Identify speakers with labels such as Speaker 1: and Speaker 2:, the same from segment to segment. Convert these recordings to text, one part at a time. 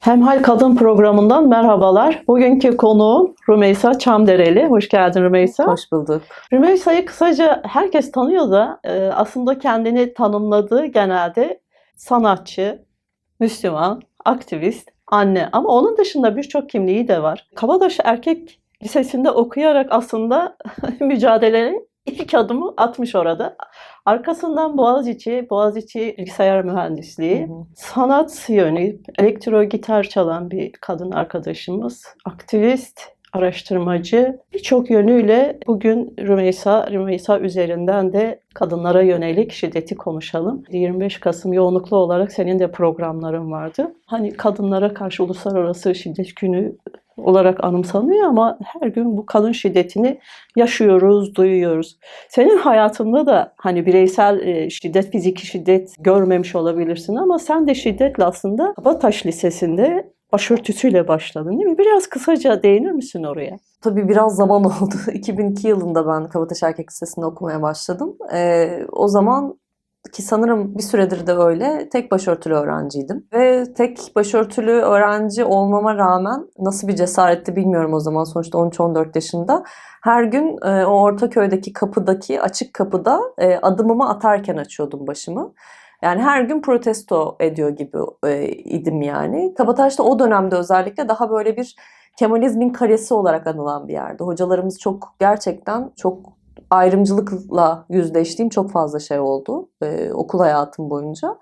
Speaker 1: Hemhal Kadın programından merhabalar. Bugünkü konuğum Rümeysa Çamdereli. Hoş geldin Rümeysa.
Speaker 2: Hoş bulduk.
Speaker 1: Rümeysa'yı kısaca herkes tanıyor da e, aslında kendini tanımladığı genelde sanatçı, Müslüman, aktivist, anne. Ama onun dışında birçok kimliği de var. Kabataş Erkek Lisesi'nde okuyarak aslında mücadelenin ilk adımı atmış orada. Arkasından Boğaziçi, Boğaziçi Bilgisayar Mühendisliği,
Speaker 2: Hı hı.
Speaker 1: sanat yönü, elektro gitar çalan bir kadın arkadaşımız, aktivist, araştırmacı, birçok yönüyle bugün Rümeysa, Rümeysa üzerinden de kadınlara yönelik şiddeti konuşalım. 25 Kasım yoğunluklu olarak senin de programların vardı. Hani kadınlara karşı uluslararası şiddet günü olarak anımsanıyor ama her gün bu kadın şiddetini yaşıyoruz, duyuyoruz. Senin hayatında da hani bireysel e, şiddet, fiziki şiddet görmemiş olabilirsin ama sen de şiddetle aslında Kabataş Lisesi'nde başörtüsüyle başladın değil mi? Biraz kısaca değinir misin oraya?
Speaker 2: Tabii biraz zaman oldu. 2002 yılında ben Kabataş Erkek Lisesi'nde okumaya başladım. Ee, o zaman ki sanırım bir süredir de öyle tek başörtülü öğrenciydim. Ve tek başörtülü öğrenci olmama rağmen nasıl bir cesaretti bilmiyorum o zaman sonuçta 13-14 yaşında. Her gün e, o Ortaköy'deki kapıdaki açık kapıda e, adımımı atarken açıyordum başımı. Yani her gün protesto ediyor gibi e, idim yani. Kabataş'ta o dönemde özellikle daha böyle bir Kemalizmin karesi olarak anılan bir yerde. Hocalarımız çok gerçekten çok ayrımcılıkla yüzleştiğim çok fazla şey oldu e, okul hayatım boyunca.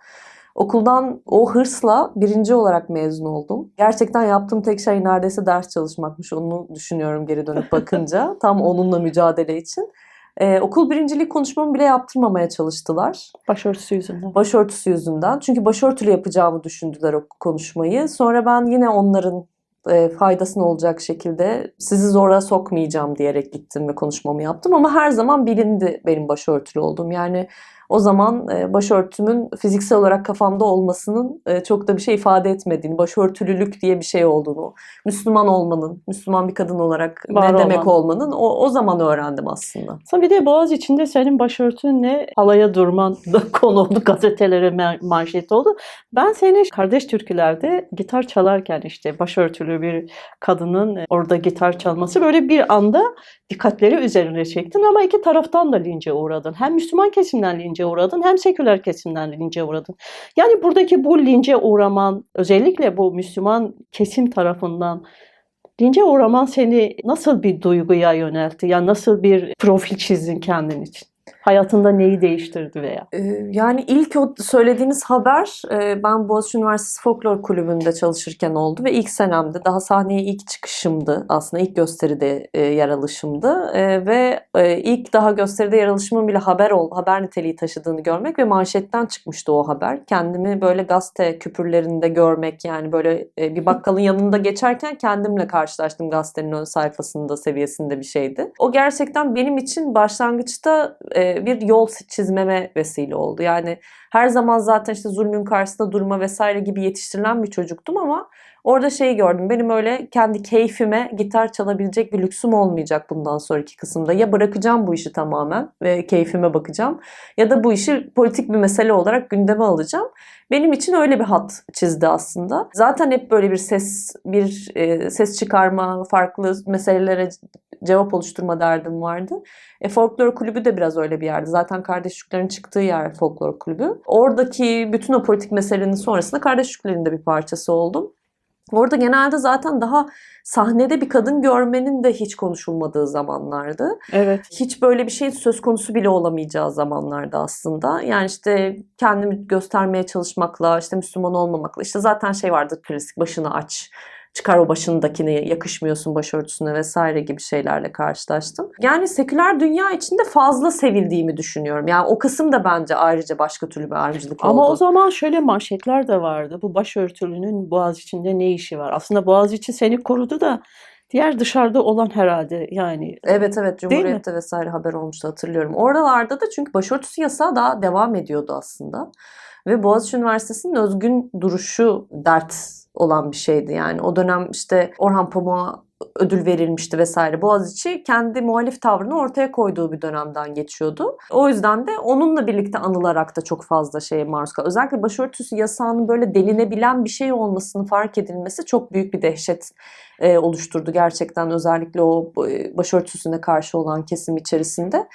Speaker 2: Okuldan o hırsla birinci olarak mezun oldum. Gerçekten yaptığım tek şey neredeyse ders çalışmakmış. Onu düşünüyorum geri dönüp bakınca. Tam onunla mücadele için. Ee, okul birinciliği konuşmamı bile yaptırmamaya çalıştılar.
Speaker 1: Başörtüsü yüzünden.
Speaker 2: Başörtüsü yüzünden. Çünkü başörtülü yapacağımı düşündüler o konuşmayı. Sonra ben yine onların e, faydasına olacak şekilde sizi zora sokmayacağım diyerek gittim ve konuşmamı yaptım. Ama her zaman bilindi benim başörtülü olduğum. Yani o zaman e, başörtümün fiziksel olarak kafamda olmasının e, çok da bir şey ifade etmediğini, başörtülülük diye bir şey olduğunu, Müslüman olmanın, Müslüman bir kadın olarak
Speaker 1: Var
Speaker 2: ne demek
Speaker 1: olman.
Speaker 2: olmanın o, o zaman öğrendim aslında.
Speaker 1: Sonra bir de Boğaz içinde senin başörtünle halaya durman da konu oldu, gazetelere ma- manşet oldu. Ben seni Kardeş Türküler'de gitar çalarken işte başörtülü bir kadının e, orada gitar çalması böyle bir anda dikkatleri üzerine çektin ama iki taraftan da lince uğradın. Hem Müslüman kesimden lince uğradın hem seküler kesimden lince uğradın. Yani buradaki bu lince uğraman özellikle bu Müslüman kesim tarafından lince uğraman seni nasıl bir duyguya yöneltti? Yani nasıl bir profil çizdin kendin için? Hayatında neyi değiştirdi veya?
Speaker 2: Ee, Yani ilk o söylediğiniz haber e, ben Boğaziçi Üniversitesi Folklor Kulübü'nde çalışırken oldu ve ilk senemde daha sahneye ilk çıkışımdı aslında ilk gösteride e, yer alışımdı E, ve ilk daha gösteride yer alışımın bile haber ol haber niteliği taşıdığını görmek ve manşetten çıkmıştı o haber. Kendimi böyle gazete küpürlerinde görmek yani böyle bir bakkalın yanında geçerken kendimle karşılaştım gazetenin ön sayfasında seviyesinde bir şeydi. O gerçekten benim için başlangıçta e, bir yol çizmeme vesile oldu. Yani her zaman zaten işte zulmün karşısında durma vesaire gibi yetiştirilen bir çocuktum ama orada şeyi gördüm. Benim öyle kendi keyfime gitar çalabilecek bir lüksüm olmayacak bundan sonraki kısımda. Ya bırakacağım bu işi tamamen ve keyfime bakacağım ya da bu işi politik bir mesele olarak gündeme alacağım. Benim için öyle bir hat çizdi aslında. Zaten hep böyle bir ses bir e, ses çıkarma, farklı meselelere cevap oluşturma derdim vardı. E, folklor kulübü de biraz öyle bir yerdi. Zaten kardeşliklerin çıktığı yer folklor kulübü. Oradaki bütün o politik meselenin sonrasında kardeşliklerin de bir parçası oldum. Orada genelde zaten daha sahnede bir kadın görmenin de hiç konuşulmadığı zamanlardı.
Speaker 1: Evet.
Speaker 2: Hiç böyle bir şeyin söz konusu bile olamayacağı zamanlarda aslında. Yani işte kendimi göstermeye çalışmakla, işte Müslüman olmamakla. işte zaten şey vardı klasik başını aç çıkar o başındakini yakışmıyorsun başörtüsüne vesaire gibi şeylerle karşılaştım. Yani seküler dünya içinde fazla sevildiğimi düşünüyorum. Yani o kısım da bence ayrıca başka türlü bir ayrımcılık oldu.
Speaker 1: Ama o zaman şöyle manşetler de vardı. Bu başörtülünün Boğaz içinde ne işi var? Aslında Boğaz içi seni korudu da diğer dışarıda olan herhalde yani.
Speaker 2: Evet evet? Cumhuriyet'te vesaire haber olmuştu hatırlıyorum. Oralarda da çünkü başörtüsü yasağı daha devam ediyordu aslında. Ve Boğaziçi Üniversitesi'nin özgün duruşu dert olan bir şeydi. Yani o dönem işte Orhan Pamuk'a ödül verilmişti vesaire. Boğaziçi kendi muhalif tavrını ortaya koyduğu bir dönemden geçiyordu. O yüzden de onunla birlikte anılarak da çok fazla şeye maruz kaldı. Özellikle başörtüsü yasağının böyle delinebilen bir şey olmasını fark edilmesi çok büyük bir dehşet e, oluşturdu gerçekten özellikle o e, başörtüsüne karşı olan kesim içerisinde.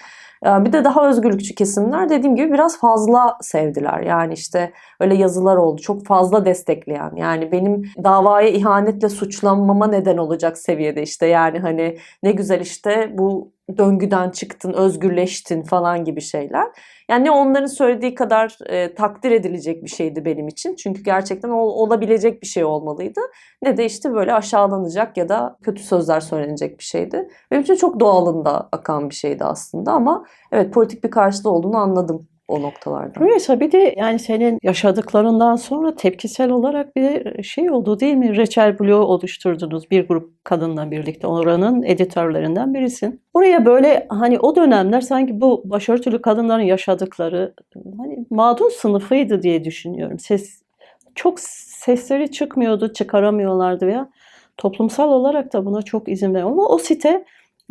Speaker 2: E, Bir de daha özgürlükçü kesimler dediğim gibi biraz fazla sevdiler. Yani işte öyle yazılar oldu çok fazla destekleyen. Yani benim davaya ihanetle suçlanmama neden olacak seviyede işte yani hani ne güzel işte bu döngüden çıktın, özgürleştin falan gibi şeyler. Yani ne onların söylediği kadar e, takdir edilecek bir şeydi benim için. Çünkü gerçekten ol- olabilecek bir şey olmalıydı. Ne de işte böyle aşağılanacak ya da kötü sözler söylenecek bir şeydi. Benim için çok doğalında akan bir şeydi aslında ama evet politik bir karşılığı olduğunu anladım o noktalarda.
Speaker 1: Rümeysa bir de yani senin yaşadıklarından sonra tepkisel olarak bir şey oldu değil mi? Reçel bloğu oluşturdunuz bir grup kadınla birlikte. Oranın editörlerinden birisin. Oraya böyle hani o dönemler sanki bu başörtülü kadınların yaşadıkları hani mağdur sınıfıydı diye düşünüyorum. Ses çok sesleri çıkmıyordu, çıkaramıyorlardı veya toplumsal olarak da buna çok izin ver. Ama o site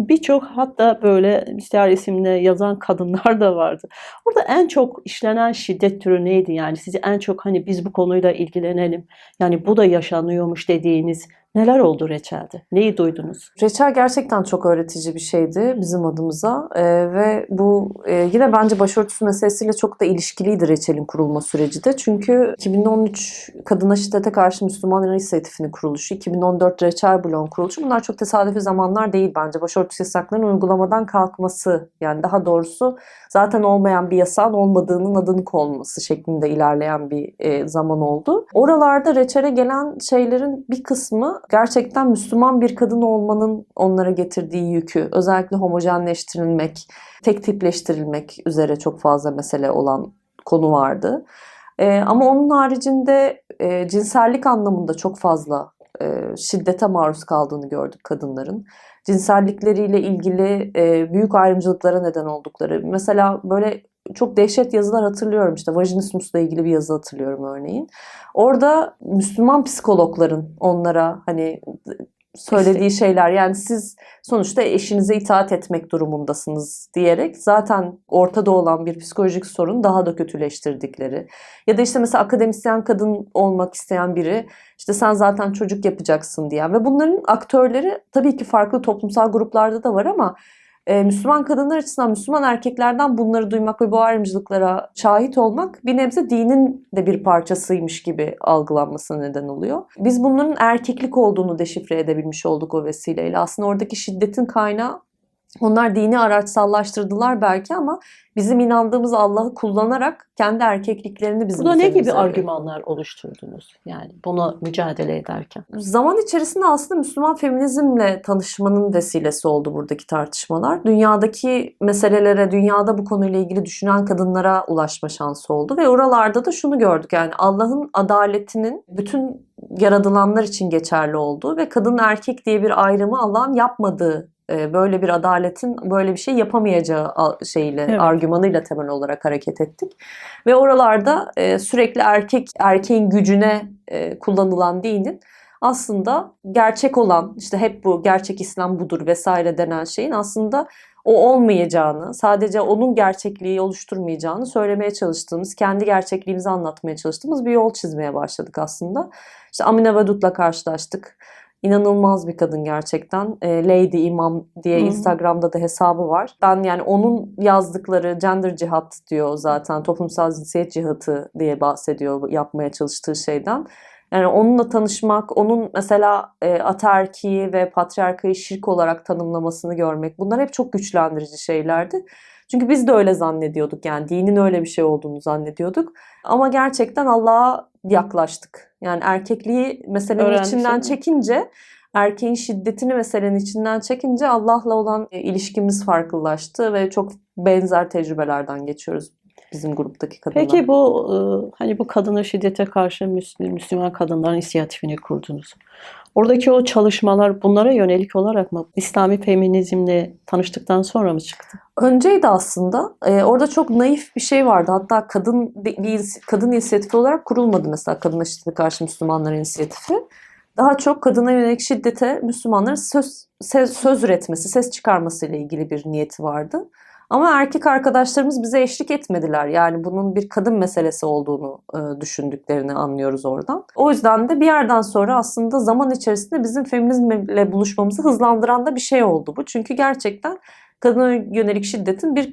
Speaker 1: birçok hatta böyle ister isimle yazan kadınlar da vardı. Orada en çok işlenen şiddet türü neydi yani? Sizi en çok hani biz bu konuyla ilgilenelim. Yani bu da yaşanıyormuş dediğiniz neler oldu Reçel'de? Neyi duydunuz?
Speaker 2: Reçel gerçekten çok öğretici bir şeydi bizim adımıza Ee, ve bu e, yine bence başörtüsü meselesiyle çok da ilişkiliydi Reçel'in kurulma süreci de. Çünkü 2013 Kadına Şiddete Karşı Müslüman İnisiyatifi'nin kuruluşu, 2014 Reçel Bloğu'nun kuruluşu bunlar çok tesadüfi zamanlar değil bence. Başörtüsü yasaklarının uygulamadan kalkması yani daha doğrusu zaten olmayan bir yasağın olmadığının adını konması şeklinde ilerleyen bir e, zaman oldu. Oralarda Reçel'e gelen şeylerin bir kısmı gerçekten Müslüman bir kadın olmanın onlara getirdiği yükü, özellikle homojenleştirilmek, tek tipleştirilmek üzere çok fazla mesele olan konu vardı. Ee, ama onun haricinde e, cinsellik anlamında çok fazla e, şiddete maruz kaldığını gördük kadınların. Cinsellikleriyle ilgili e, büyük ayrımcılıklara neden oldukları. Mesela böyle çok dehşet yazılar hatırlıyorum işte vajinismusla ilgili bir yazı hatırlıyorum örneğin. Orada Müslüman psikologların onlara hani söylediği şeyler yani siz sonuçta eşinize itaat etmek durumundasınız diyerek zaten ortada olan bir psikolojik sorun daha da kötüleştirdikleri. Ya da işte mesela akademisyen kadın olmak isteyen biri işte sen zaten çocuk yapacaksın diyen ve bunların aktörleri tabii ki farklı toplumsal gruplarda da var ama e, Müslüman kadınlar açısından Müslüman erkeklerden bunları duymak ve bu ayrımcılıklara şahit olmak bir nebze dinin de bir parçasıymış gibi algılanmasına neden oluyor. Biz bunların erkeklik olduğunu deşifre edebilmiş olduk o vesileyle. Aslında oradaki şiddetin kaynağı onlar dini araçsallaştırdılar belki ama bizim inandığımız Allah'ı kullanarak kendi erkekliklerini bizim
Speaker 1: Burada ne gibi
Speaker 2: üzerimize-
Speaker 1: argümanlar oluşturdunuz? Yani buna mücadele ederken.
Speaker 2: Zaman içerisinde aslında Müslüman feminizmle tanışmanın vesilesi oldu buradaki tartışmalar. Dünyadaki meselelere, dünyada bu konuyla ilgili düşünen kadınlara ulaşma şansı oldu ve oralarda da şunu gördük yani Allah'ın adaletinin bütün yaratılanlar için geçerli olduğu ve kadın erkek diye bir ayrımı Allah'ın yapmadığı böyle bir adaletin böyle bir şey yapamayacağı şeyle
Speaker 1: Evet.
Speaker 2: argümanıyla temel olarak hareket ettik. Ve oralarda e, sürekli erkek erkeğin gücüne e, kullanılan dinin aslında gerçek olan işte hep bu gerçek İslam budur vesaire denen şeyin aslında o olmayacağını, sadece onun gerçekliği oluşturmayacağını söylemeye çalıştığımız, kendi gerçekliğimizi anlatmaya çalıştığımız bir yol çizmeye başladık aslında. İşte Amine Vedut'la karşılaştık. İnanılmaz bir kadın gerçekten. E, Lady İmam diye
Speaker 1: Hı hı.
Speaker 2: Instagram'da da hesabı var. Ben yani onun yazdıkları gender cihat diyor zaten. Toplumsal cinsiyet cihatı diye bahsediyor yapmaya çalıştığı şeyden. Yani onunla tanışmak, onun mesela e, ataerkiyi ve patriarkayı şirk olarak tanımlamasını görmek bunlar hep çok güçlendirici şeylerdi. Çünkü biz de öyle zannediyorduk yani dinin öyle bir şey olduğunu zannediyorduk. Ama gerçekten Allah'a yaklaştık. Yani erkekliği meselenin
Speaker 1: Öğrenmiş
Speaker 2: içinden
Speaker 1: olduk.
Speaker 2: çekince, erkeğin şiddetini meselenin içinden çekince Allah'la olan ilişkimiz farklılaştı ve çok benzer tecrübelerden geçiyoruz bizim gruptaki kadınlar.
Speaker 1: Peki bu e, hani bu kadına şiddete karşı Müslüman, Müslüman kadınların inisiyatifini kurdunuz. Oradaki o çalışmalar bunlara yönelik olarak mı İslami feminizmle tanıştıktan sonra mı çıktı?
Speaker 2: Önceydi aslında. Ee, orada çok naif bir şey vardı. Hatta kadın bir kadın inisiyatifi olarak kurulmadı mesela kadın şiddete karşı Müslümanlar inisiyatifi. daha çok kadına yönelik şiddete Müslümanların söz, söz üretmesi, ses çıkarması ile ilgili bir niyeti vardı. Ama erkek arkadaşlarımız bize eşlik etmediler. Yani bunun bir kadın meselesi olduğunu e, düşündüklerini anlıyoruz oradan. O yüzden de bir yerden sonra aslında zaman içerisinde bizim feminizmle buluşmamızı hızlandıran da bir şey oldu bu. Çünkü gerçekten kadına yönelik şiddetin bir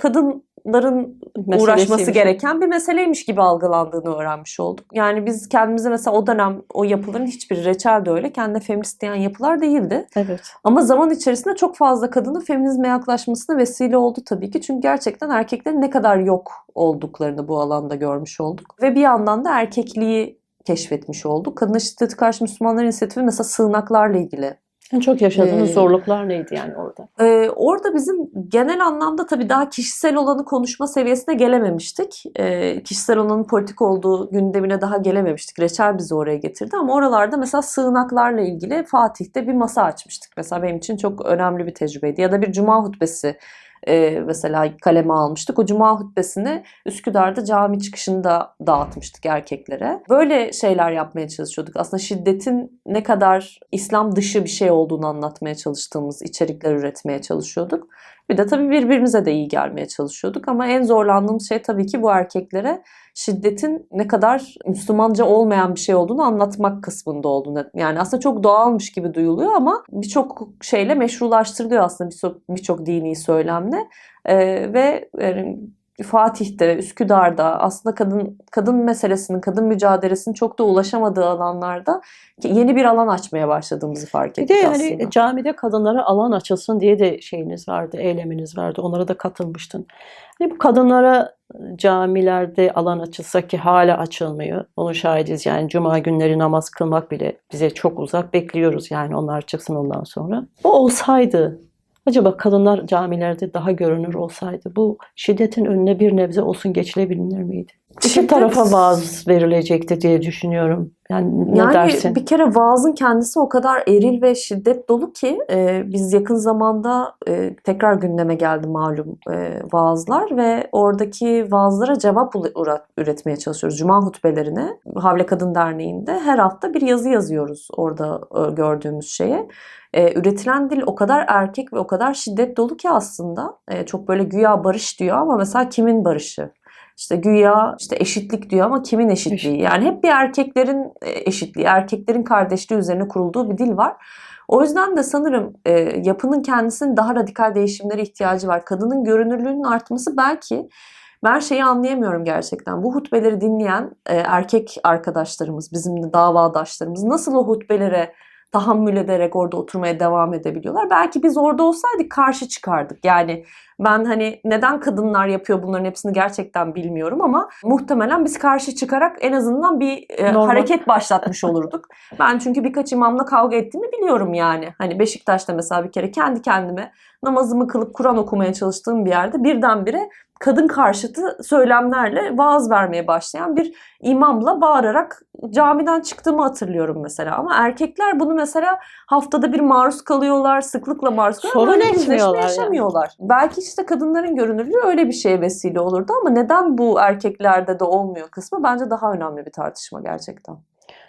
Speaker 2: kadınların uğraşması gereken bir meseleymiş gibi algılandığını öğrenmiş olduk. Yani biz kendimize mesela o dönem o yapıların hiçbiri reçel de öyle kendine feminist diyen yapılar değildi.
Speaker 1: Evet.
Speaker 2: Ama zaman içerisinde çok fazla kadının feminizme yaklaşmasına vesile oldu tabii ki. Çünkü gerçekten erkeklerin ne kadar yok olduklarını bu alanda görmüş olduk. Ve bir yandan da erkekliği keşfetmiş olduk. Kadına şiddeti karşı Müslümanlar inisiyatifi mesela sığınaklarla ilgili
Speaker 1: En çok yaşadığınız
Speaker 2: Ee,
Speaker 1: zorluklar neydi yani orada?
Speaker 2: ee, orada bizim genel anlamda tabii daha kişisel olanı konuşma seviyesine gelememiştik. Ee, kişisel olanın politik olduğu gündemine daha gelememiştik. Reçel bizi oraya getirdi ama oralarda mesela sığınaklarla ilgili Fatih'te bir masa açmıştık. Mesela benim için çok önemli bir tecrübeydi. Ya da bir cuma hutbesi e, mesela kaleme almıştık. O cuma hutbesini Üsküdar'da cami çıkışında dağıtmıştık erkeklere. Böyle şeyler yapmaya çalışıyorduk. Aslında şiddetin ne kadar İslam dışı bir şey olduğunu anlatmaya çalıştığımız içerikler üretmeye çalışıyorduk. Bir de tabii birbirimize de iyi gelmeye çalışıyorduk ama en zorlandığımız şey tabii ki bu erkeklere şiddetin ne kadar Müslümanca olmayan bir şey olduğunu anlatmak kısmında olduğunu. Yani aslında çok doğalmış gibi duyuluyor ama birçok şeyle meşrulaştırılıyor aslında birçok birçok dini söylemle. Ee, ve Fatih'te, Üsküdar'da aslında kadın kadın meselesinin, kadın mücadelesinin çok da ulaşamadığı alanlarda yeni bir alan açmaya başladığımızı fark
Speaker 1: Bir
Speaker 2: ettik
Speaker 1: de
Speaker 2: aslında.
Speaker 1: hani camide kadınlara alan açılsın diye de şeyiniz vardı, eyleminiz vardı. Onlara da katılmıştın. Hani bu kadınlara camilerde alan açılsa ki hala açılmıyor. Onun şahidiz yani cuma günleri namaz kılmak bile bize çok uzak. Bekliyoruz yani onlar çıksın ondan sonra. Bu olsaydı acaba kadınlar camilerde daha görünür olsaydı bu şiddetin önüne bir nebze olsun geçilebilir miydi?
Speaker 2: Şiddet-
Speaker 1: tarafa vaaz verilecekti diye düşünüyorum. Yani ne
Speaker 2: Yani
Speaker 1: dersin?
Speaker 2: bir kere vaazın kendisi o kadar eril ve şiddet dolu ki e, biz yakın zamanda e, tekrar gündeme geldi malum e, vaazlar ve oradaki vaazlara cevap üretmeye çalışıyoruz. Cuma hutbelerine Havle Kadın Derneği'nde her hafta bir yazı yazıyoruz orada e, gördüğümüz şeye. E, üretilen dil o kadar erkek ve o kadar şiddet dolu ki aslında e, çok böyle güya barış diyor ama mesela kimin barışı? İşte güya işte eşitlik diyor ama kimin eşitliği?
Speaker 1: Eşit.
Speaker 2: Yani hep bir erkeklerin e, eşitliği, erkeklerin kardeşliği üzerine kurulduğu bir dil var. O yüzden de sanırım e, yapının kendisinin daha radikal değişimlere ihtiyacı var. Kadının görünürlüğünün artması belki ben şeyi anlayamıyorum gerçekten. Bu hutbeleri dinleyen e, erkek arkadaşlarımız, bizim de davadaşlarımız nasıl o hutbelere tahammül ederek orada oturmaya devam edebiliyorlar? Belki biz orada olsaydık karşı çıkardık. Yani ben hani neden kadınlar yapıyor bunların hepsini gerçekten bilmiyorum ama muhtemelen biz karşı çıkarak en azından bir e,
Speaker 1: Normal.
Speaker 2: hareket başlatmış olurduk. Ben çünkü birkaç imamla kavga ettiğimi biliyorum yani. Hani Beşiktaş'ta mesela bir kere kendi kendime namazımı kılıp Kur'an okumaya çalıştığım bir yerde birdenbire kadın karşıtı söylemlerle vaaz vermeye başlayan bir imamla bağırarak camiden çıktığımı hatırlıyorum mesela. Ama erkekler bunu mesela haftada bir maruz kalıyorlar, sıklıkla maruz kalıyorlar.
Speaker 1: Sorun etmiyorlar yani.
Speaker 2: yaşamıyorlar. Belki işte kadınların görünürlüğü öyle bir şeye vesile olurdu ama neden bu erkeklerde de olmuyor kısmı bence daha önemli bir tartışma gerçekten.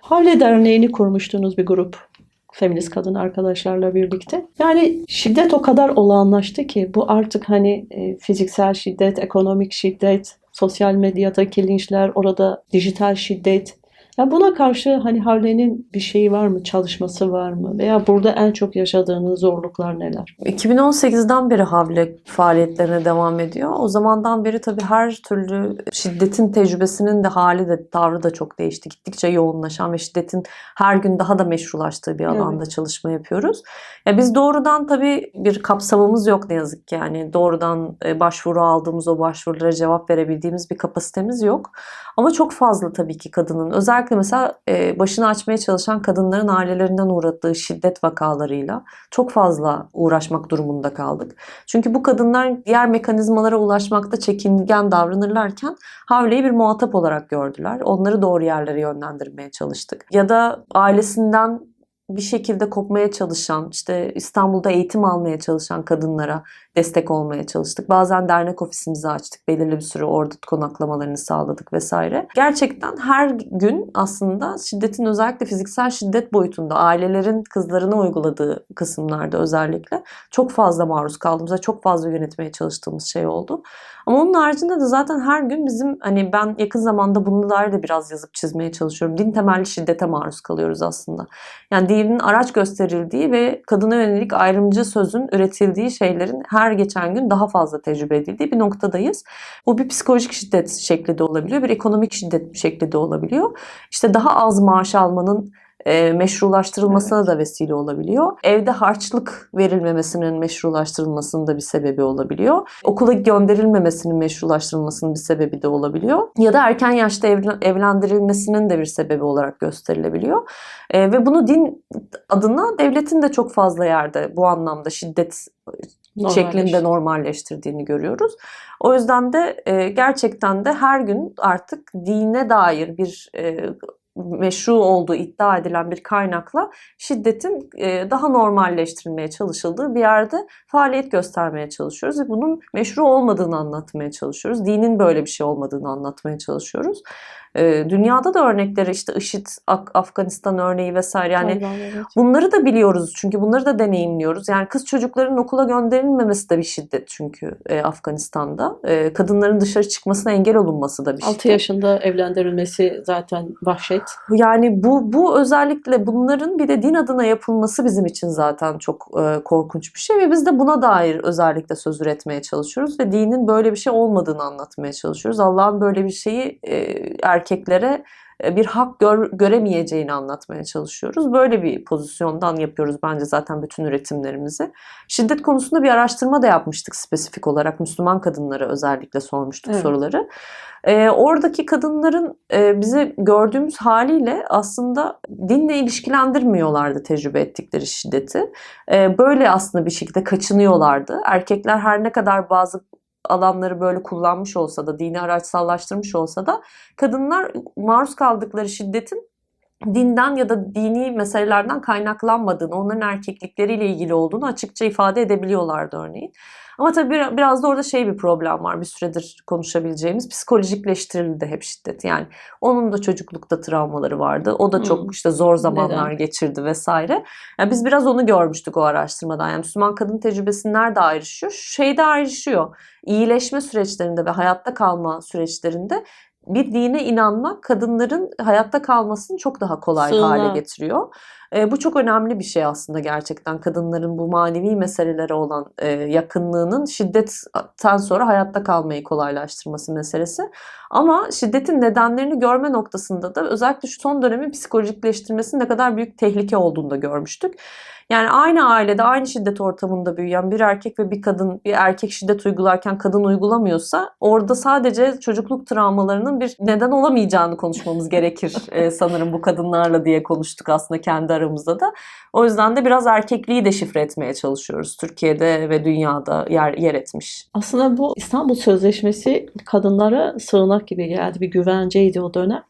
Speaker 1: Havle Derneği'ni kurmuştunuz bir grup feminist kadın arkadaşlarla birlikte. Yani şiddet o kadar olağanlaştı ki bu artık hani e, fiziksel şiddet, ekonomik şiddet, sosyal medyadaki linçler, orada dijital şiddet. Ya buna karşı hani Havle'nin bir şeyi var mı, çalışması var mı? Veya burada en çok yaşadığınız zorluklar neler?
Speaker 2: 2018'den beri Havle faaliyetlerine devam ediyor. O zamandan beri tabii her türlü şiddetin tecrübesinin de hali de tavrı da çok değişti. Gittikçe yoğunlaşan ve şiddetin her gün daha da meşrulaştığı bir alanda çalışma yapıyoruz. Ya biz doğrudan tabii bir kapsamımız yok ne yazık ki. Yani doğrudan e, başvuru aldığımız o başvurulara cevap verebildiğimiz bir kapasitemiz yok. Ama çok fazla tabii ki kadının özellikle mesela e, başını açmaya çalışan kadınların ailelerinden uğradığı şiddet vakalarıyla çok fazla uğraşmak durumunda kaldık. Çünkü bu kadınlar diğer mekanizmalara ulaşmakta çekingen davranırlarken Havle'yi bir muhatap olarak gördüler. Onları doğru yerlere yönlendirmeye çalıştık. Ya da ailesinden bir şekilde kopmaya çalışan, işte İstanbul'da eğitim almaya çalışan kadınlara destek olmaya çalıştık. Bazen dernek ofisimizi açtık. Belirli bir süre orada konaklamalarını sağladık vesaire. Gerçekten her gün aslında şiddetin özellikle fiziksel şiddet boyutunda ailelerin kızlarına uyguladığı kısımlarda özellikle çok fazla maruz kaldığımız ve çok fazla yönetmeye çalıştığımız şey oldu. Ama onun haricinde de zaten her gün bizim hani ben yakın zamanda bununla dair de biraz yazıp çizmeye çalışıyorum. Din temelli şiddete maruz kalıyoruz aslında. Yani dinin araç gösterildiği ve kadına yönelik ayrımcı sözün üretildiği şeylerin her geçen gün daha fazla tecrübe edildiği bir noktadayız. Bu bir psikolojik şiddet şekli de olabiliyor, bir ekonomik şiddet şekli de olabiliyor. İşte daha az maaş almanın e, meşrulaştırılmasına da vesile olabiliyor. Evde harçlık verilmemesinin meşrulaştırılmasının da bir sebebi olabiliyor. Okula gönderilmemesinin meşrulaştırılmasının bir sebebi de olabiliyor. Ya da erken yaşta evlen- evlendirilmesinin de bir sebebi olarak gösterilebiliyor. E, ve bunu din adına devletin de çok fazla yerde bu anlamda şiddet şeklinde normalleştirdiğini görüyoruz. O yüzden de e, gerçekten de her gün artık dine dair bir e, meşru olduğu iddia edilen bir kaynakla şiddetin e, daha normalleştirilmeye çalışıldığı bir yerde faaliyet göstermeye çalışıyoruz ve bunun meşru olmadığını anlatmaya çalışıyoruz. Dinin böyle bir şey olmadığını anlatmaya çalışıyoruz. E, dünyada da örnekleri işte IŞİD, Afganistan örneği vesaire yani
Speaker 1: Taliban, evet.
Speaker 2: Bunları da biliyoruz çünkü bunları da deneyimliyoruz. Yani kız çocukların okula gönderilmemesi de bir şiddet çünkü e, Afganistan'da. E, kadınların dışarı çıkmasına engel olunması da bir
Speaker 1: 6
Speaker 2: şiddet.
Speaker 1: yaşında evlendirilmesi zaten vahşet.
Speaker 2: Yani bu bu özellikle bunların bir de din adına yapılması bizim için zaten çok e, korkunç bir şey ve biz de buna dair özellikle söz üretmeye çalışıyoruz ve dinin böyle bir şey olmadığını anlatmaya çalışıyoruz. Allah'ın böyle bir şeyi e, erkeklere e, bir hak gör- göremeyeceğini anlatmaya çalışıyoruz. Böyle bir pozisyondan yapıyoruz bence zaten bütün üretimlerimizi. Şiddet konusunda bir araştırma da yapmıştık spesifik olarak. Müslüman kadınlara özellikle sormuştuk
Speaker 1: Evet.
Speaker 2: soruları. E, oradaki kadınların e, bize gördüğümüz haliyle aslında dinle ilişkilendirmiyorlardı tecrübe ettikleri şiddeti. E, böyle aslında bir şekilde kaçınıyorlardı. Erkekler her ne kadar bazı alanları böyle kullanmış olsa da, dini araçsallaştırmış olsa da kadınlar maruz kaldıkları şiddetin dinden ya da dini meselelerden kaynaklanmadığını, onların erkeklikleriyle ilgili olduğunu açıkça ifade edebiliyorlardı örneğin. Ama tabii bir- biraz da orada şey bir problem var bir süredir konuşabileceğimiz. Psikolojikleştirildi hep şiddet. Yani onun da çocuklukta travmaları vardı. O da
Speaker 1: Hmm.
Speaker 2: çok işte zor zamanlar
Speaker 1: Neden?
Speaker 2: geçirdi vesaire. Yani biz biraz onu görmüştük o araştırmadan. Yani Müslüman kadın tecrübesi nerede ayrışıyor? Şeyde ayrışıyor. İyileşme süreçlerinde ve hayatta kalma süreçlerinde bir dine inanmak kadınların hayatta kalmasını çok daha kolay
Speaker 1: Sığınağı.
Speaker 2: hale getiriyor. E, bu çok önemli bir şey aslında gerçekten kadınların bu manevi meselelere olan e, yakınlığının şiddetten sonra hayatta kalmayı kolaylaştırması meselesi. Ama şiddetin nedenlerini görme noktasında da özellikle şu son dönemin psikolojikleştirmesinin ne kadar büyük tehlike olduğunu da görmüştük. Yani aynı ailede, aynı şiddet ortamında büyüyen bir erkek ve bir kadın, bir erkek şiddet uygularken kadın uygulamıyorsa orada sadece çocukluk travmalarının bir neden olamayacağını konuşmamız gerekir e, sanırım bu kadınlarla diye konuştuk aslında kendi aramızda da. O yüzden de biraz erkekliği deşifre etmeye çalışıyoruz. Türkiye'de ve dünyada yer, yer etmiş.
Speaker 1: Aslında bu İstanbul Sözleşmesi kadınlara sığınak gibi geldi. Bir güvenceydi o dönem.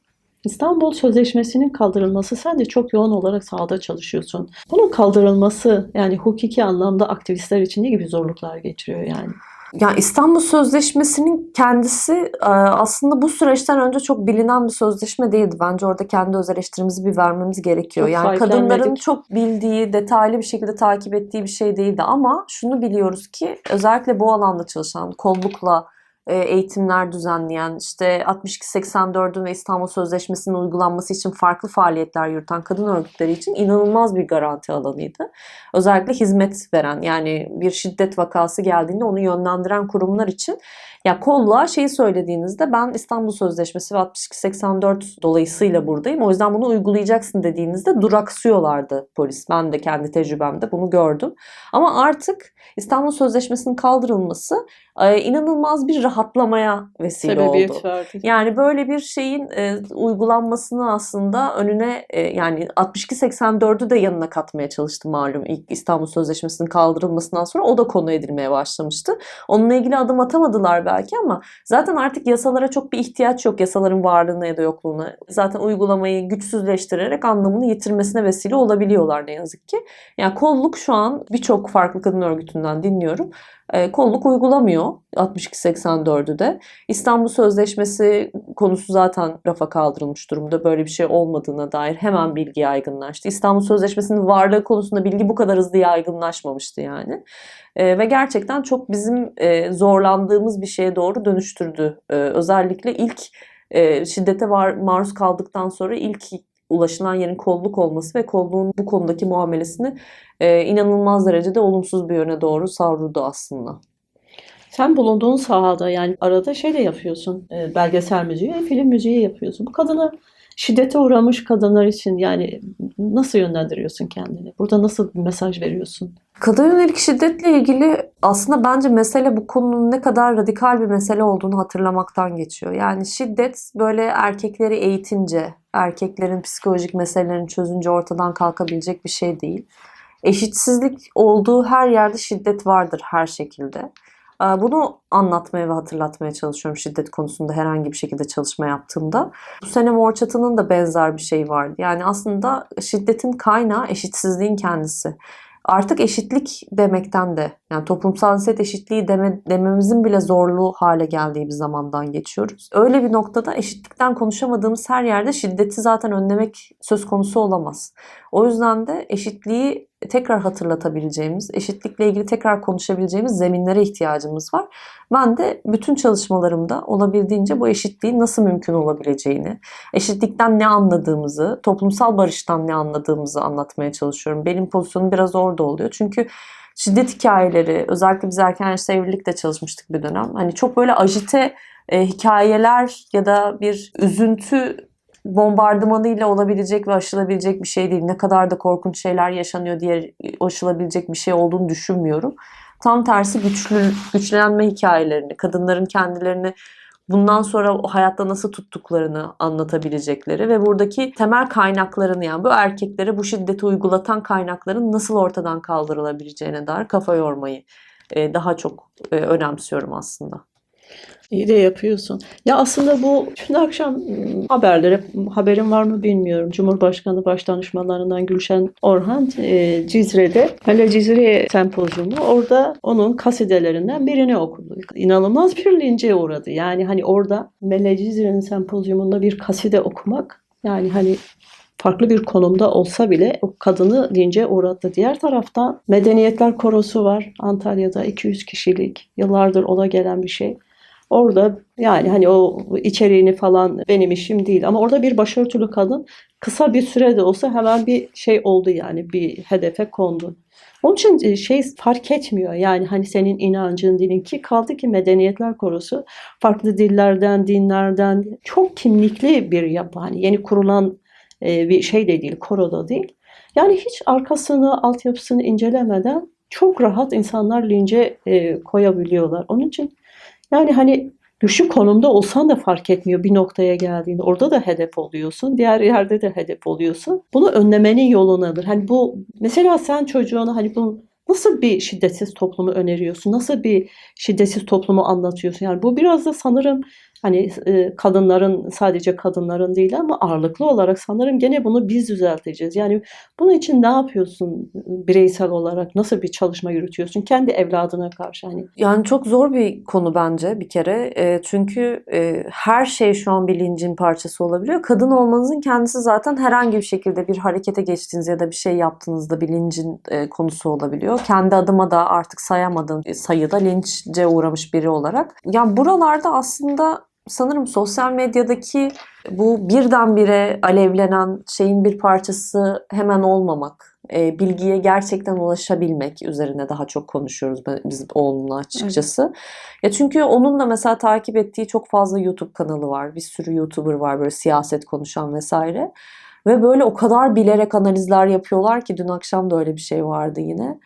Speaker 1: İstanbul Sözleşmesi'nin kaldırılması sen de çok yoğun olarak sahada çalışıyorsun. Bunun kaldırılması yani hukuki anlamda aktivistler için ne gibi zorluklar getiriyor yani?
Speaker 2: Ya İstanbul Sözleşmesi'nin kendisi e, aslında bu süreçten önce çok bilinen bir sözleşme değildi. Bence orada kendi öz eleştirimizi bir vermemiz gerekiyor.
Speaker 1: Çok
Speaker 2: yani kadınların çok bildiği, detaylı bir şekilde takip ettiği bir şey değildi. Ama şunu biliyoruz ki özellikle bu alanda çalışan, kollukla eğitimler düzenleyen, işte 62-84'ün ve İstanbul Sözleşmesi'nin uygulanması için farklı faaliyetler yürüten kadın örgütleri için inanılmaz bir garanti alanıydı. Özellikle hizmet veren yani bir şiddet vakası geldiğinde onu yönlendiren kurumlar için ya kolluğa şeyi söylediğinizde ben İstanbul Sözleşmesi ve 62-84 dolayısıyla buradayım. O yüzden bunu uygulayacaksın dediğinizde duraksıyorlardı polis. Ben de kendi tecrübemde bunu gördüm. Ama artık İstanbul Sözleşmesi'nin kaldırılması e, inanılmaz bir rahatlamaya vesile oldu.
Speaker 1: Sebebiyet verdi.
Speaker 2: Yani böyle bir şeyin e, uygulanmasını aslında önüne e, yani 62-84'ü de yanına katmaya çalıştı malum ilk İstanbul Sözleşmesi'nin kaldırılmasından sonra o da konu edilmeye başlamıştı. Onunla ilgili adım atamadılar belki ama zaten artık yasalara çok bir ihtiyaç yok. Yasaların varlığına ya da yokluğuna. Zaten uygulamayı güçsüzleştirerek anlamını yitirmesine vesile olabiliyorlar ne yazık ki. Yani kolluk şu an birçok farklı kadın örgütünden dinliyorum. E, kolluk uygulamıyor 62-84'ü de. İstanbul Sözleşmesi konusu zaten rafa kaldırılmış durumda. Böyle bir şey olmadığına dair hemen bilgi yaygınlaştı. İstanbul Sözleşmesi'nin varlığı konusunda bilgi bu kadar hızlı yaygınlaşmamıştı yani. E, ve gerçekten çok bizim e, zorlandığımız bir şeye doğru dönüştürdü. E, özellikle ilk e, şiddete var, maruz kaldıktan sonra ilk ulaşılan yerin kolluk olması ve kolluğun bu konudaki muamelesini e, inanılmaz derecede olumsuz bir yöne doğru savruldu aslında.
Speaker 1: Sen bulunduğun sahada yani arada şey de yapıyorsun. e, belgesel müziği film müziği yapıyorsun. Bu kadını şiddete uğramış kadınlar için yani nasıl yönlendiriyorsun kendini? Burada nasıl bir mesaj veriyorsun?
Speaker 2: Kadına yönelik şiddetle ilgili aslında bence mesele bu konunun ne kadar radikal bir mesele olduğunu hatırlamaktan geçiyor. Yani şiddet böyle erkekleri eğitince, erkeklerin psikolojik meselelerini çözünce ortadan kalkabilecek bir şey değil. Eşitsizlik olduğu her yerde şiddet vardır her şekilde. Ee, Bunu anlatmaya ve hatırlatmaya çalışıyorum şiddet konusunda herhangi bir şekilde çalışma yaptığımda. Bu sene Mor Çatı'nın da benzer bir şey vardı. Yani aslında şiddetin kaynağı eşitsizliğin kendisi. Artık eşitlik demekten de yani toplumsal cinsiyet eşitliği deme, dememizin bile zorlu hale geldiği bir zamandan geçiyoruz. Öyle bir noktada eşitlikten konuşamadığımız her yerde şiddeti zaten önlemek söz konusu olamaz. O yüzden de eşitliği tekrar hatırlatabileceğimiz, eşitlikle ilgili tekrar konuşabileceğimiz zeminlere ihtiyacımız var. Ben de bütün çalışmalarımda olabildiğince bu eşitliğin nasıl mümkün olabileceğini, eşitlikten ne anladığımızı, toplumsal barıştan ne anladığımızı anlatmaya çalışıyorum. Benim pozisyonum biraz orada oluyor. Çünkü şiddet hikayeleri, özellikle biz erken yaşta evlilikte çalışmıştık bir dönem. Hani çok böyle ajite e, hikayeler ya da bir üzüntü bombardımanıyla olabilecek ve aşılabilecek bir şey değil. Ne kadar da korkunç şeyler yaşanıyor diye aşılabilecek bir şey olduğunu düşünmüyorum. Tam tersi güçlü güçlenme hikayelerini, kadınların kendilerini bundan sonra o hayatta nasıl tuttuklarını anlatabilecekleri ve buradaki temel kaynaklarını yani bu erkeklere bu şiddeti uygulatan kaynakların nasıl ortadan kaldırılabileceğine dair kafa yormayı e, daha çok e, önemsiyorum aslında.
Speaker 1: İyi de yapıyorsun. Ya aslında bu dün akşam ım, haberlere haberin var mı bilmiyorum. Cumhurbaşkanı Başdanışmanlarından Gülşen Orhan e, Cizre'de Hele Cizre sempozyumu orada onun kasidelerinden birini okudu. İnanılmaz bir lince uğradı. Yani hani orada Mele Cizre'nin sempozyumunda bir kaside okumak yani hani farklı bir konumda olsa bile o kadını lince uğrattı. Diğer taraftan Medeniyetler Korosu var Antalya'da 200 kişilik yıllardır ola gelen bir şey. Orada yani hani o içeriğini falan benim işim değil ama orada bir başörtülü kadın kısa bir sürede olsa hemen bir şey oldu yani bir hedefe kondu. Onun için e, şey fark etmiyor yani hani senin inancın dinin ki kaldı ki medeniyetler korusu farklı dillerden dinlerden çok kimlikli bir yapı hani yeni kurulan e, bir şey de değil koroda değil. Yani hiç arkasını altyapısını incelemeden çok rahat insanlar lince e, koyabiliyorlar. Onun için yani hani düşük konumda olsan da fark etmiyor bir noktaya geldiğinde. Orada da hedef oluyorsun. Diğer yerde de hedef oluyorsun. Bunu önlemenin yolu nedir? Hani bu mesela sen çocuğuna hani bu nasıl bir şiddetsiz toplumu öneriyorsun? Nasıl bir şiddetsiz toplumu anlatıyorsun? Yani bu biraz da sanırım hani e, kadınların sadece kadınların değil ama ağırlıklı olarak sanırım gene bunu biz düzelteceğiz. Yani bunun için ne yapıyorsun bireysel olarak? Nasıl bir çalışma yürütüyorsun kendi evladına karşı? Hani
Speaker 2: Yani çok zor bir konu bence bir kere. E, çünkü e, her şey şu an bilincin parçası olabiliyor. Kadın olmanızın kendisi zaten herhangi bir şekilde bir harekete geçtiğiniz ya da bir şey yaptığınızda bilincin e, konusu olabiliyor. Kendi adıma da artık sayamadığım sayıda linçce uğramış biri olarak. Yani buralarda aslında sanırım sosyal medyadaki bu birdenbire alevlenen şeyin bir parçası hemen olmamak, e, bilgiye gerçekten ulaşabilmek üzerine daha çok konuşuyoruz biz oğlumla açıkçası. Ya çünkü onun da mesela takip ettiği çok fazla YouTube kanalı var. Bir sürü YouTuber var böyle siyaset konuşan vesaire. Ve böyle o kadar bilerek analizler yapıyorlar ki dün akşam da öyle bir şey vardı yine.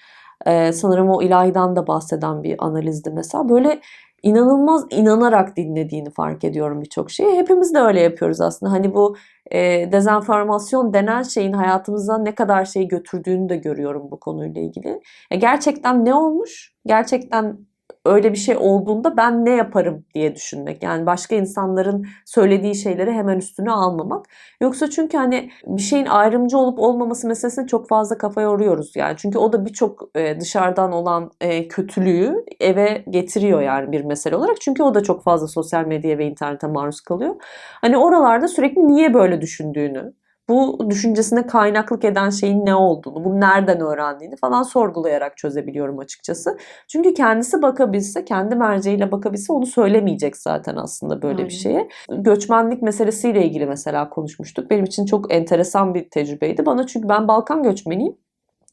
Speaker 2: Ee, sanırım o ilahiden de bahseden bir analizdi mesela. Böyle inanılmaz inanarak dinlediğini fark ediyorum birçok şeyi. Hepimiz de öyle yapıyoruz aslında. Hani bu e, dezenformasyon denen şeyin hayatımızdan ne kadar şey götürdüğünü de görüyorum bu konuyla ilgili. Ya gerçekten ne olmuş? Gerçekten öyle bir şey olduğunda ben ne yaparım diye düşünmek. Yani başka insanların söylediği şeyleri hemen üstüne almamak. Yoksa çünkü hani bir şeyin ayrımcı olup olmaması meselesine çok fazla kafa yoruyoruz yani. Çünkü o da birçok e, dışarıdan olan e, kötülüğü eve getiriyor yani bir mesele olarak. Çünkü o da çok fazla sosyal medyaya ve internete maruz kalıyor. Hani oralarda sürekli niye böyle düşündüğünü, bu düşüncesine kaynaklık eden şeyin ne olduğunu, bunu nereden öğrendiğini falan sorgulayarak çözebiliyorum açıkçası. Çünkü kendisi bakabilse, kendi merceğiyle bakabilse onu söylemeyecek zaten aslında böyle
Speaker 1: Aynen.
Speaker 2: bir şeye. Göçmenlik meselesiyle ilgili mesela konuşmuştuk. Benim için çok enteresan bir tecrübeydi. Bana çünkü ben Balkan göçmeniyim.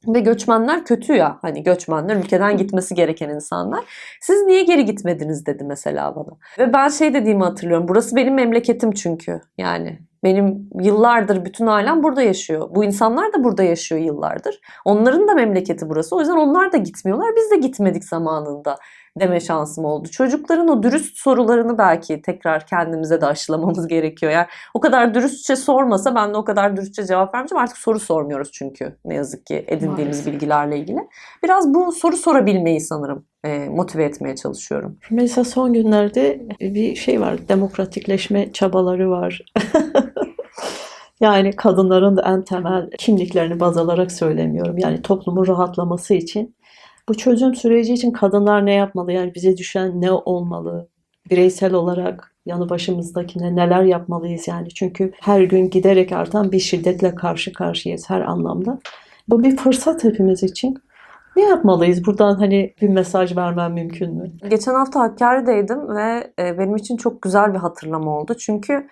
Speaker 2: Ve göçmenler kötü ya. Hani göçmenler ülkeden gitmesi gereken insanlar. Siz niye geri gitmediniz dedi mesela bana. Ve ben şey dediğimi hatırlıyorum. Burası benim memleketim çünkü. Yani benim yıllardır bütün ailem burada yaşıyor. Bu insanlar da burada yaşıyor yıllardır. Onların da memleketi burası. O yüzden onlar da gitmiyorlar. Biz de gitmedik zamanında deme şansım oldu. Çocukların o dürüst sorularını belki tekrar kendimize de aşılamamız gerekiyor. Yani o kadar dürüstçe sormasa ben de o kadar dürüstçe cevap vermeyeceğim. Artık soru sormuyoruz çünkü ne yazık ki edindiğimiz
Speaker 1: Maalesef.
Speaker 2: bilgilerle ilgili. Biraz bu soru sorabilmeyi sanırım e, motive etmeye çalışıyorum.
Speaker 1: Mesela son günlerde bir şey var, demokratikleşme çabaları var. Yani kadınların da en temel kimliklerini baz alarak söylemiyorum. Yani toplumun rahatlaması için. Bu çözüm süreci için kadınlar ne yapmalı? Yani bize düşen ne olmalı? Bireysel olarak yanı başımızdakine neler yapmalıyız yani? Çünkü her gün giderek artan bir şiddetle karşı karşıyayız her anlamda. Bu bir fırsat hepimiz için. Ne yapmalıyız? Buradan hani bir mesaj vermem mümkün mü?
Speaker 2: Geçen hafta Hakkari'deydim ve e, benim için çok güzel bir hatırlama oldu. Çünkü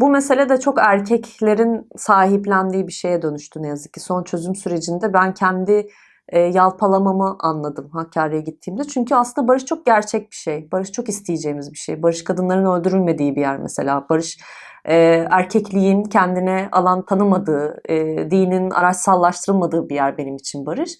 Speaker 2: bu mesele de çok erkeklerin sahiplendiği bir şeye dönüştü ne yazık ki. Son çözüm sürecinde ben kendi e, yalpalamamı anladım Hakkari'ye gittiğimde. Çünkü aslında barış çok gerçek bir şey. Barış çok isteyeceğimiz bir şey. Barış kadınların öldürülmediği bir yer mesela. Barış e, erkekliğin kendine alan tanımadığı, e, dinin araçsallaştırılmadığı bir yer benim için barış.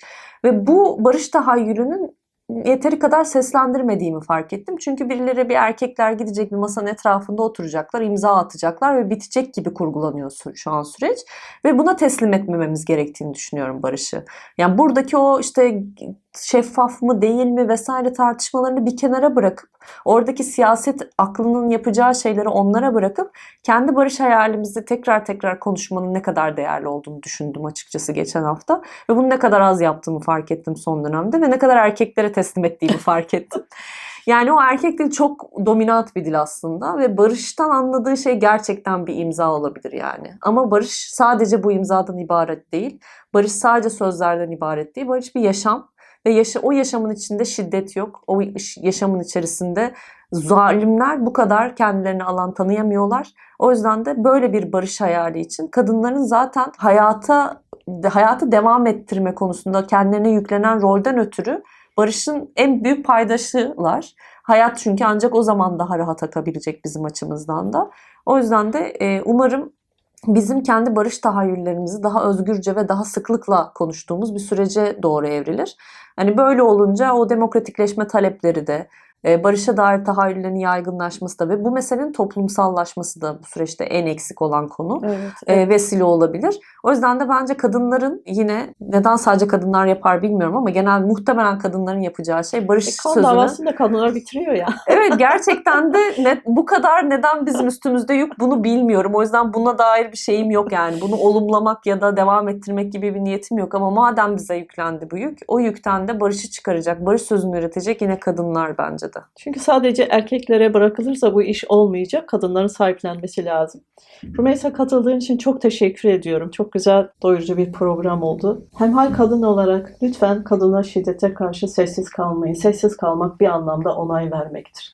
Speaker 2: Ve bu barış tahayyülünün yeteri kadar seslendirmediğimi fark ettim. Çünkü birileri bir erkekler gidecek bir masanın etrafında oturacaklar, imza atacaklar ve bitecek gibi kurgulanıyor şu- an süreç. Ve buna teslim etmememiz gerektiğini düşünüyorum barışı. Yani buradaki o işte şeffaf mı değil mi vesaire tartışmalarını bir kenara bırakıp oradaki siyaset aklının yapacağı şeyleri onlara bırakıp kendi barış hayalimizi tekrar tekrar konuşmanın ne kadar değerli olduğunu düşündüm açıkçası geçen hafta. Ve bunu ne kadar az yaptığımı fark ettim son dönemde ve ne kadar erkeklere teslim ettiğimi fark ettim. Yani o erkek dili çok dominant bir dil aslında ve barıştan anladığı şey gerçekten bir imza olabilir yani. Ama barış sadece bu imzadan ibaret değil. Barış sadece sözlerden ibaret değil. Barış bir yaşam ve yaşa, o yaşamın içinde şiddet yok. O yaşamın içerisinde zalimler bu kadar kendilerini alan tanıyamıyorlar. O yüzden de böyle bir barış hayali için kadınların zaten hayata hayatı devam ettirme konusunda kendilerine yüklenen rolden ötürü barışın en büyük paydaşılar. Hayat çünkü ancak o zaman daha rahat akabilecek bizim açımızdan da. O yüzden de e, umarım bizim kendi barış tahayyüllerimizi daha özgürce ve daha sıklıkla konuştuğumuz bir sürece doğru evrilir. Hani böyle olunca o demokratikleşme talepleri de barışa dair tahayyüllerin yaygınlaşması da ve bu meselenin toplumsallaşması da bu süreçte en eksik olan konu
Speaker 1: Evet.
Speaker 2: e, vesile olabilir. O yüzden de bence kadınların yine neden sadece kadınlar yapar bilmiyorum ama genel muhtemelen kadınların yapacağı şey barış
Speaker 1: E, kan
Speaker 2: sözünü.
Speaker 1: davasını da kadınlar bitiriyor ya.
Speaker 2: Evet gerçekten de ne, bu kadar neden bizim üstümüzde yük bunu bilmiyorum. O yüzden buna dair bir şeyim yok yani. Bunu olumlamak ya da devam ettirmek gibi bir niyetim yok ama madem bize yüklendi bu yük o yükten de barışı çıkaracak, barış sözünü üretecek yine kadınlar bence de.
Speaker 1: Çünkü sadece erkeklere bırakılırsa bu iş olmayacak. Kadınların sahiplenmesi lazım. Rümeysa katıldığın için çok teşekkür ediyorum. Çok güzel, doyurucu bir program oldu. Hemhal kadın olarak lütfen kadına şiddete karşı sessiz kalmayın. Sessiz kalmak bir anlamda onay vermektir.